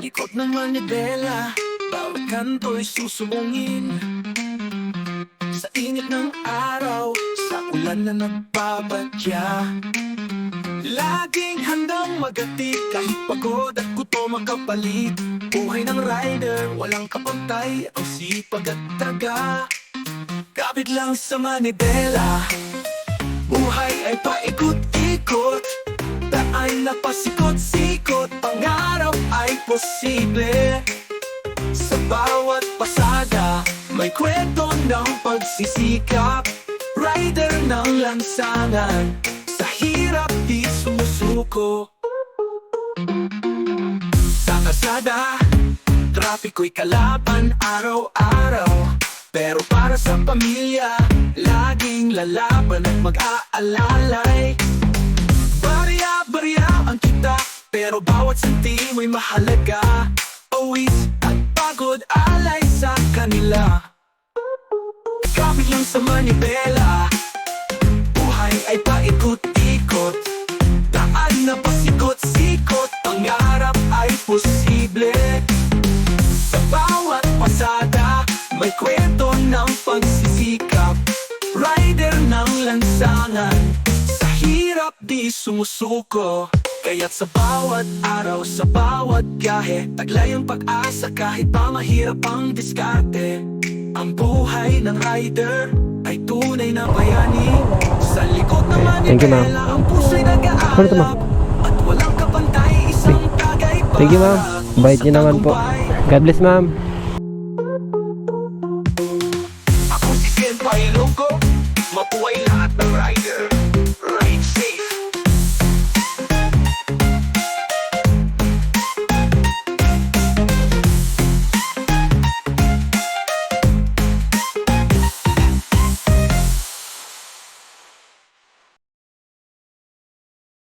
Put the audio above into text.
Ikot ng manibela Bawat kanto'y susubungin Sa init ng araw Sa ulan na nagbabadya Laging handang magati Kahit pagod at gutom ang kapalit. Buhay ng rider Walang kapantay Ang sipag at taga. Kapit lang sa manibela Buhay ay paikot-ikot. Daan na ay posible Sa bawat pasada May kwento ng pagsisikap. Rider ng lansangan Sa hirap di sumusuko. Sa kasada Trapiko'y kalaban araw-araw. Pero para sa pamilya Laging lalaban at mag-aalalay Pero bawat sentimo ay mahalaga. Pawis at pagod alay sa kanila. Kapit lang sa manibela. Buhay ay paikot-ikot. Daan na pasikot-sikot Pangarap ay posible. Sa bawat pasada May kwento ng pagsisikap. Rider ng lansangan. Sa hirap di sumusuko Kaya't sa bawat araw, sa bawat biyahe Taglay ang pag-asa kahit pa mahirap ang diskarte. Ang buhay ng rider ay tunay na bayani Sa likod ng manibela ang puso'y nag-aalap At walang kapantay isang tagay para Thank you ma'am, bait niyo naman po. God bless ma'am. Ako si Ken Pailongko, mabuhay lahat ng rider.